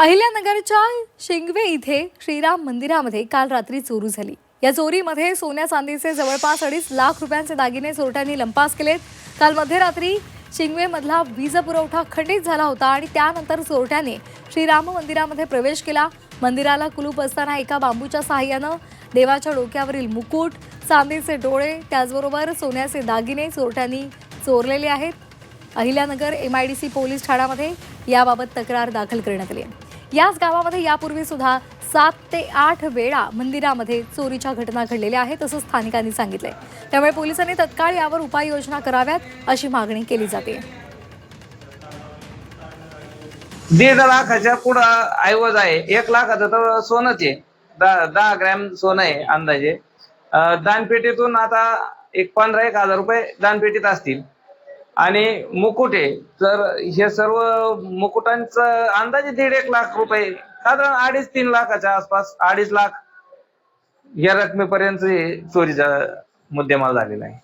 अहिल्यानगरच्या शिंगवे इथे श्रीराम मंदिरामध्ये काल रात्री चोरी झाली. या चोरीमध्ये सोन्या चांदीचे जवळपास अडीच लाख रुपयांचे दागिने चोरट्यांनी लंपास केलेत. काल मध्यरात्री शिंगवेमधला वीज पुरवठा खंडित झाला होता आणि त्यानंतर चोरट्याने श्रीराम मंदिरामध्ये प्रवेश केला. मंदिराला कुलूप असताना एका बांबूच्या सहाय्यानं देवाच्या डोक्यावरील मुकुट चांदीचे डोळे त्याचबरोबर सोन्याचे दागिने चोरट्यांनी चोरलेले आहेत. Ahilyanagar M I D C police ठाण्यामध्ये याबाबत तक्रार दाखल करण्यात आली आहे. याच गावामध्ये यापूर्वी सुद्धा सात ते आठ वेळा मंदिरामध्ये चोरीच्या घटना घडलेल्या आहेत असं स्थानिकांनी सांगितलंय. त्यामुळे पोलिसांनी तत्काळ यावर उपाययोजना कराव्यात अशी मागणी केली जाते. दीड लाखाच्या पुढं ऐवज आहे. एक लाखाचं तर सोनंच आहे. दहा दहा ग्रॅम सोनं आहे अंदाजे. दानपेटीतून आता एक पंधरा एक हजार रुपये दानपेटीत असतील. आणि मुकुट आहे तर हे सर्व मुकुटांचं अंदाजे दीड एक लाख रुपये साधारण अडीच तीन लाखाच्या आसपास अडीच लाख या रकमेपर्यंत हे चोरीचा मुद्देमाल झालेला आहे.